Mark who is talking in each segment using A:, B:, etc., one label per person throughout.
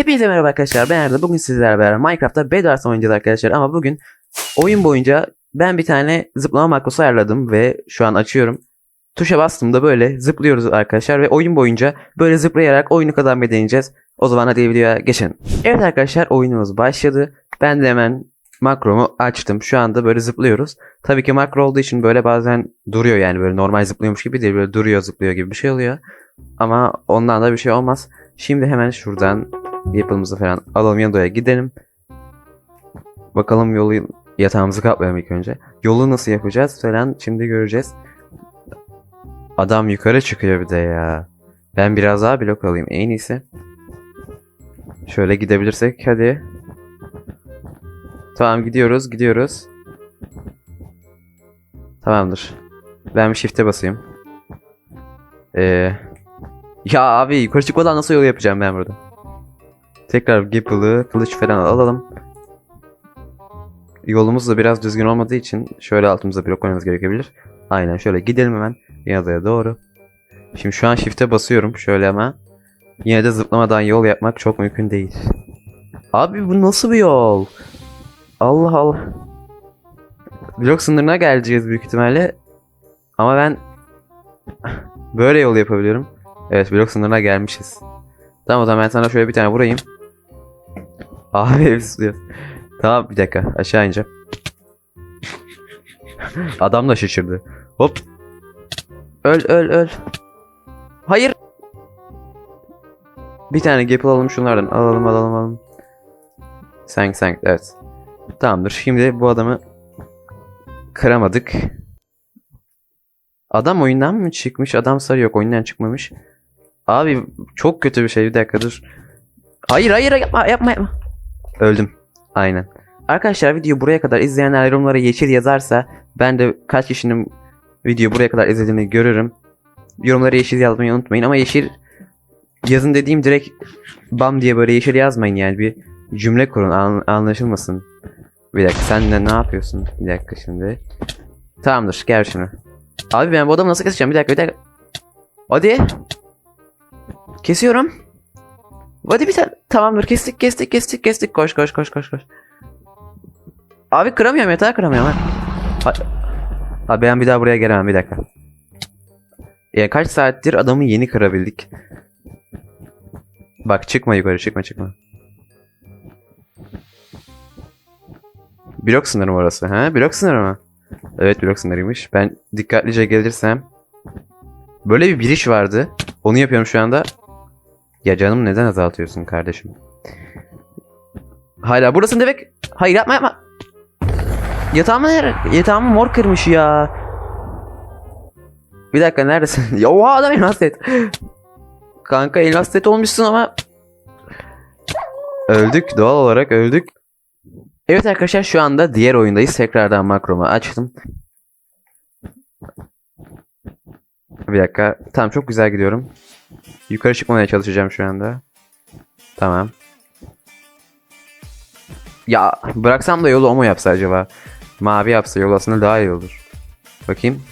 A: Hepinize merhaba arkadaşlar. Ben Arda. Bugün sizlerle beraber Minecraft'ta Bedwars oynayacağız arkadaşlar. Ama bugün oyun boyunca ben bir tane zıplama makrosu ayarladım ve şu an açıyorum. Tuşa bastığımda böyle zıplıyoruz arkadaşlar ve oyun boyunca böyle zıplayarak oyunu kazanmayı deneyeceğiz. O zaman hadi videoya geçelim. Evet arkadaşlar oyunumuz başladı. Ben de hemen makromu açtım. Şu anda böyle zıplıyoruz. Tabii ki makro olduğu için böyle bazen duruyor yani böyle normal zıplıyormuş gibi değil. Böyle duruyor zıplıyor gibi bir şey oluyor. Ama ondan da bir şey olmaz. Şimdi hemen şuradan yapımızı falan alalım Yando'ya gidelim. Bakalım yolu yatağımızı kaplayalım ilk önce. Yolu nasıl yapacağız falan şimdi göreceğiz. Adam yukarı çıkıyor bir de ya. Ben biraz daha blok alayım en iyisi. Şöyle gidebilirsek hadi. Tamam gidiyoruz gidiyoruz. Tamamdır. Ben bir shift'e basayım. Ee, ya abi yukarı çıkmadan nasıl yol yapacağım ben burada? Tekrar Gapple'ı, kılıç falan alalım. Yolumuz da biraz düzgün olmadığı için şöyle altımıza blok koymamız gerekebilir. Aynen şöyle gidelim hemen yanadaya doğru. Şimdi şu an shift'e basıyorum şöyle ama yine de zıplamadan yol yapmak çok mümkün değil. Abi bu nasıl bir yol? Allah Allah. Blok sınırına geleceğiz büyük ihtimalle. Ama ben böyle yol yapabiliyorum. Evet blok sınırına gelmişiz. Tamam o zaman ben sana şöyle bir tane vurayım. Abi hepsi Tamam bir dakika aşağı ineceğim. Adam da şaşırdı. Hop. Öl öl öl. Hayır. Bir tane gap alalım şunlardan. Alalım alalım alalım. Sank sank evet. Tamamdır. Şimdi bu adamı kıramadık. Adam oyundan mı çıkmış? Adam sarı yok oyundan çıkmamış. Abi çok kötü bir şey. Bir dakika dur. Hayır hayır yapma yapma yapma. Öldüm. Aynen. Arkadaşlar video buraya kadar izleyenler yorumlara yeşil yazarsa ben de kaç kişinin video buraya kadar izlediğini görürüm. Yorumlara yeşil yazmayı unutmayın ama yeşil yazın dediğim direkt bam diye böyle yeşil yazmayın yani bir cümle kurun an- anlaşılmasın. Bir dakika sen de ne yapıyorsun? Bir dakika şimdi. Tamamdır gel şunu. Abi ben bu adamı nasıl keseceğim? Bir dakika bir dakika. Hadi. Kesiyorum. Hadi bir tane. Tamamdır kestik kestik kestik kestik. Koş koş koş koş koş. Abi kıramıyorum yatağı kıramıyorum. Ha. Abi ben bir daha buraya gelemem bir dakika. Ya kaç saattir adamı yeni kırabildik. Bak çıkma yukarı çıkma çıkma. Blok sınırı mı orası? Ha? Blok sınırı mı? Evet blok sınırıymış. Ben dikkatlice gelirsem. Böyle bir biriş vardı. Onu yapıyorum şu anda. Ya canım neden azaltıyorsun kardeşim? Hala burasın demek. Hayır yapma yapma. Yatağımı Yatağımı mor kırmış ya. Bir dakika neredesin? ya oha adam elmas set. Kanka elmas set olmuşsun ama. Öldük doğal olarak öldük. Evet arkadaşlar şu anda diğer oyundayız. Tekrardan makromu açtım. Bir dakika. Tamam çok güzel gidiyorum. Yukarı çıkmamaya çalışacağım şu anda. Tamam. Ya bıraksam da yolu o mu yapsa acaba? Mavi yapsa yol aslında daha iyi olur. Bakayım.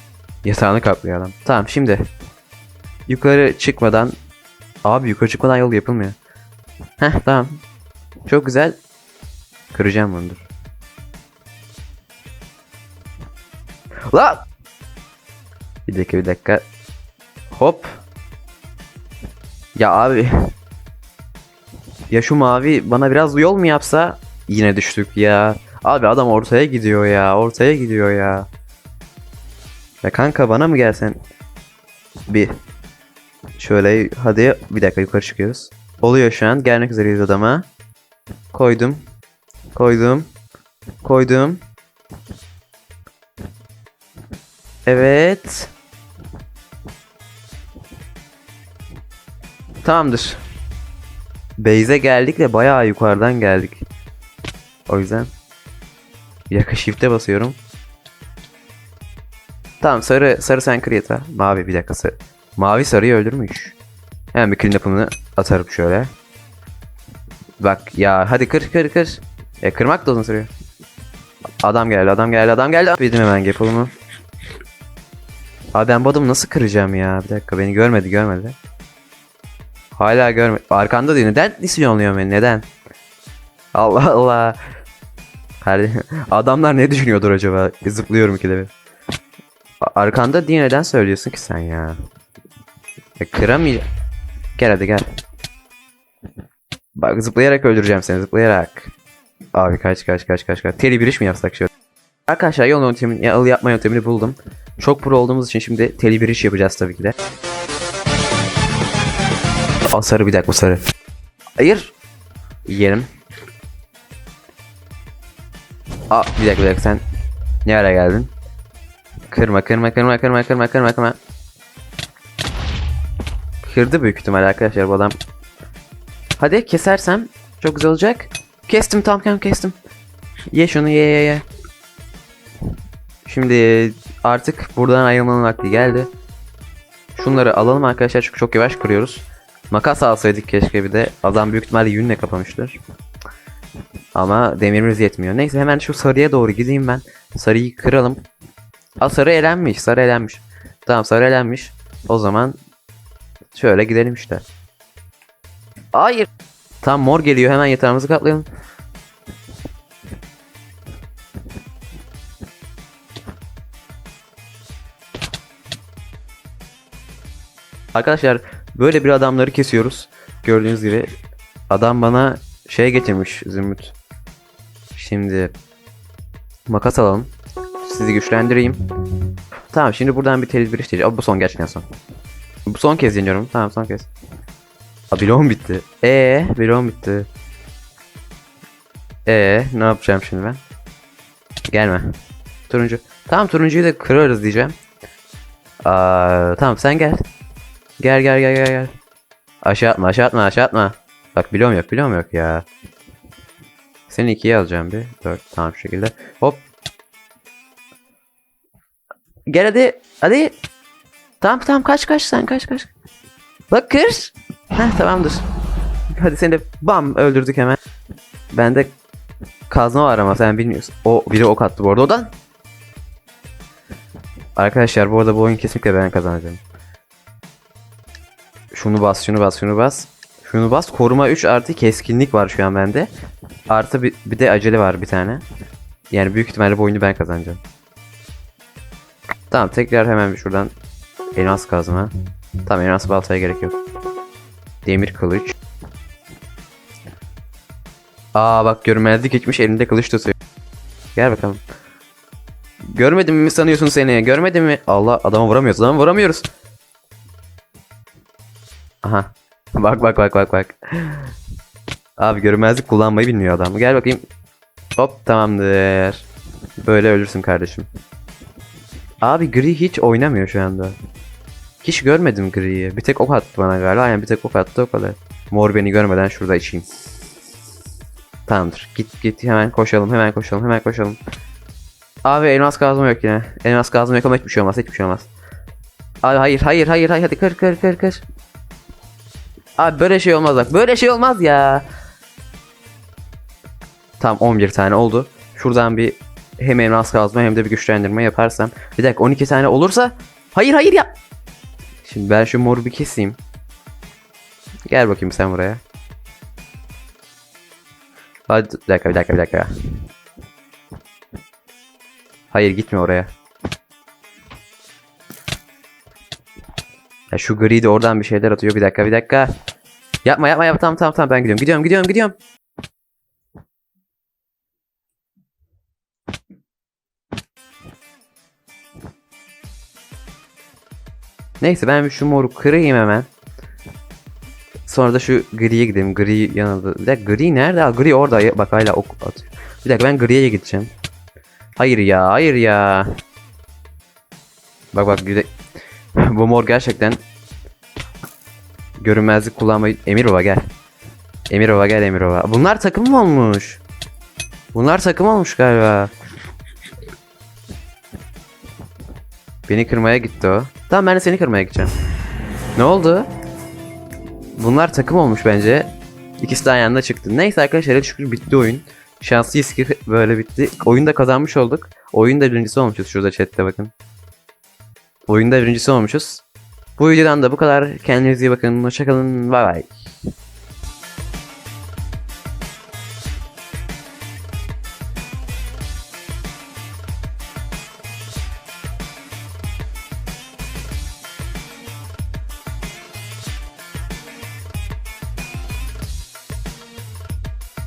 A: Yatağını kaplıyor. Tamam şimdi. Yukarı çıkmadan. Abi yukarı çıkmadan yol yapılmıyor. Heh tamam. Çok güzel. Kıracağım bunu. La! Bir dakika bir dakika. Hop. Ya abi. Ya şu mavi bana biraz yol mu yapsa yine düştük ya. Abi adam ortaya gidiyor ya. Ortaya gidiyor ya. Ya kanka bana mı gelsen? Bir. Şöyle hadi bir dakika yukarı çıkıyoruz. Oluyor şu an. Gelmek üzereyiz adama. Koydum. Koydum. Koydum. Evet. Tamamdır. Beyze geldik de bayağı yukarıdan geldik. O yüzden yaka shift'e basıyorum. Tamam sarı sarı sen yatağı. Mavi bir dakika sarı. Mavi sarıyı öldürmüş. Hemen bir clean atarım şöyle. Bak ya hadi kır kır kır. E kırmak da uzun sürüyor. Adam geldi adam geldi adam geldi. Bildim hemen Gapple'ımı. Abi ben bu adamı nasıl kıracağım ya? Bir dakika beni görmedi görmedi. Hala görme. Arkanda diyor. Neden disyonluyor beni? Neden? Allah Allah. Adamlar ne düşünüyordur acaba? Zıplıyorum ikide bir. A- Arkanda diye neden söylüyorsun ki sen ya? ya kıramayacağım. Gel hadi gel. Bak zıplayarak öldüreceğim seni zıplayarak. Abi kaç kaç kaç kaç kaç. Teli bir iş mi yapsak şöyle? Arkadaşlar yol yöntemini, yol yapma yöntemini buldum. Çok pro olduğumuz için şimdi teli bir iş yapacağız tabii ki de. O sarı bir dakika sarı. Hayır. Yerim. Aa bir dakika bir dakika sen ne ara geldin? Kırma kırma kırma kırma kırma kırma kırma. Kırdı büyük ihtimal arkadaşlar bu adam. Hadi kesersem çok güzel olacak. Kestim tam tam kestim. Ye şunu ye ye ye. Şimdi artık buradan ayrılmanın vakti geldi. Şunları alalım arkadaşlar çünkü çok yavaş kırıyoruz. Makas alsaydık keşke bir de. Adam büyük ihtimalle yünle kapamıştır. Ama demirimiz yetmiyor. Neyse hemen şu sarıya doğru gideyim ben. Sarıyı kıralım. Aa sarı elenmiş. Sarı elenmiş. Tamam sarı elenmiş. O zaman şöyle gidelim işte. Hayır. Tam mor geliyor. Hemen yatağımızı kaplayalım. Arkadaşlar böyle bir adamları kesiyoruz. Gördüğünüz gibi adam bana şey getirmiş Zümrüt. Şimdi makas alalım. Sizi güçlendireyim. Tamam şimdi buradan bir tedbir isteyeceğim. Aa, Bu son gerçekten son. Bu son kez deniyorum. Tamam son kez. Aa bloğum bitti. Ee bloğum bitti. Ee ne yapacağım şimdi ben? Gelme. Turuncu. Tamam turuncuyu da kırarız diyeceğim. Aa, tamam sen gel. Gel gel gel gel gel. Aşağı atma aşağı atma aşağı atma. Bak biliyorum yok biliyorum yok ya. Seni ikiye alacağım bir. Dört tamam şu şekilde. Hop. Gel hadi. Hadi. Tamam tamam kaç kaç sen kaç kaç. Bak kır. Heh tamamdır. Hadi seni de bam öldürdük hemen. Bende kazma var ama sen bilmiyorsun. O biri ok attı bu arada odan. Arkadaşlar bu arada bu oyun kesinlikle ben kazanacağım. Şunu bas, şunu bas, şunu bas. Şunu bas. Koruma 3 artı keskinlik var şu an bende. Artı bir, bir de acele var bir tane. Yani büyük ihtimalle bu oyunu ben kazanacağım. Tamam tekrar hemen şuradan elmas kazma. Tamam elmas baltaya gerek yok. Demir kılıç. Aa bak görmezlik geçmiş elinde kılıç tutuyor. Gel bakalım. Görmedim mi sanıyorsun seni? Görmedim mi? Allah adamı vuramıyoruz. Adamı vuramıyoruz. Aha. Bak bak bak bak bak. Abi görünmezlik kullanmayı bilmiyor adam. Gel bakayım. Hop tamamdır. Böyle ölürsün kardeşim. Abi gri hiç oynamıyor şu anda. Hiç görmedim griyi. Bir tek ok attı bana galiba. Yani bir tek ok attı o kadar. Mor beni görmeden şurada içeyim. Tamamdır. Git git hemen koşalım hemen koşalım hemen koşalım. Abi elmas kazma yok yine. Elmas kazma yok ama hiçbir şey olmaz hiçbir şey olmaz. Abi hayır hayır hayır hayır hadi kır kır kır kır. Abi böyle şey olmaz bak. Böyle şey olmaz ya. Tam 11 tane oldu. Şuradan bir hem elmas kazma hem de bir güçlendirme yaparsam. Bir dakika 12 tane olursa. Hayır hayır ya. Şimdi ben şu moru bir keseyim. Gel bakayım sen buraya. Hadi bir dakika bir dakika bir dakika. Hayır gitme oraya. Ya şu gri de oradan bir şeyler atıyor. Bir dakika bir dakika. Yapma yapma yapma tamam tamam tamam ben gidiyorum. Gidiyorum gidiyorum gidiyorum. Neyse ben şu moru kırayım hemen. Sonra da şu griye gidelim. Gri yanında. Bir dakika gri nerede? Gri orada. Bak hala ok atıyor. Bir dakika ben griye gideceğim. Hayır ya hayır ya. Bak bak bir de- bu mor gerçekten görünmezlik kullanmayı Emir Baba gel. Emir Baba gel Emir Baba. Bunlar takım mı olmuş? Bunlar takım olmuş galiba. Beni kırmaya gitti o. Tamam ben de seni kırmaya gideceğim. Ne oldu? Bunlar takım olmuş bence. İkisi de aynı anda çıktı. Neyse arkadaşlar şükür bitti oyun. Şanslıyız ki böyle bitti. Oyunda kazanmış olduk. Oyunda birincisi olmuşuz şurada chatte bakın. Oyunda birincisi olmuşuz. Bu videodan da bu kadar. Kendinize iyi bakın. Hoşçakalın. Bay bay.